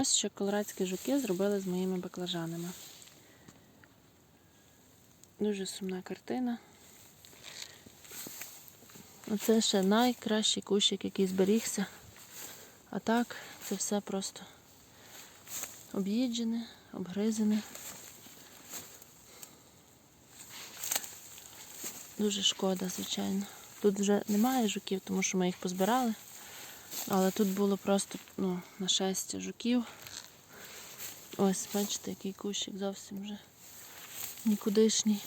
Ось що колорадські жуки зробили з моїми баклажанами. Дуже сумна картина. Оце ще найкращий кущик, який зберігся. А так, це все просто об'їджене, обгризене. Дуже шкода, звичайно. Тут вже немає жуків, тому що ми їх позбирали. Але тут було просто ну, нашестя жуків. Ось, бачите, який кущик зовсім вже нікудишній.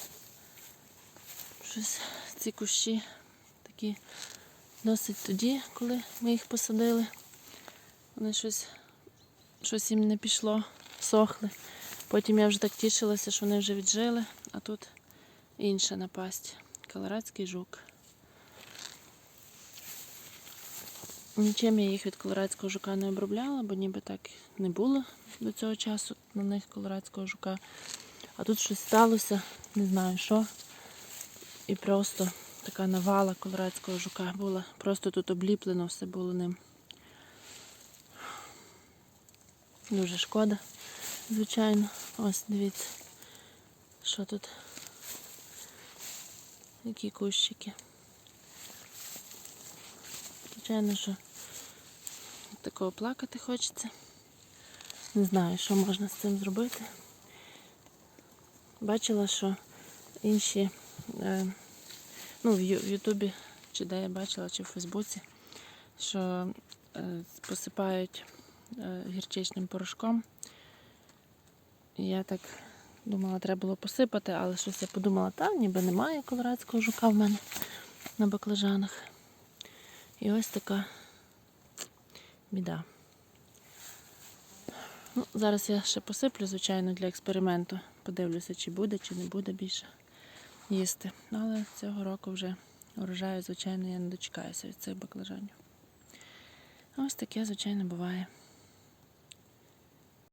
Щось ці кущі такі досить тоді, коли ми їх посадили. Вони щось, щось їм не пішло, сохли. Потім я вже так тішилася, що вони вже віджили, а тут інша напасть. Колорадський жук. Нічим я їх від колорадського жука не обробляла, бо ніби так не було до цього часу на них колорадського жука. А тут щось сталося, не знаю що. І просто така навала колорадського жука була. Просто тут обліплено все було ним. Дуже шкода, звичайно. Ось дивіться, що тут. Які кущики. Звичайно, що такого плакати хочеться. Не знаю, що можна з цим зробити. Бачила, що інші, е, ну, в Ютубі, чи де я бачила, чи в Фейсбуці, що е, посипають е, гірчичним порошком. Я так думала, треба було посипати, але щось я подумала, та ніби немає колорадського жука в мене на баклажанах. І ось така біда. Ну, зараз я ще посиплю, звичайно, для експерименту. Подивлюся, чи буде, чи не буде більше їсти. Але цього року вже урожаю, звичайно, я не дочекаюся від цих баклажанів. Ось таке, звичайно, буває.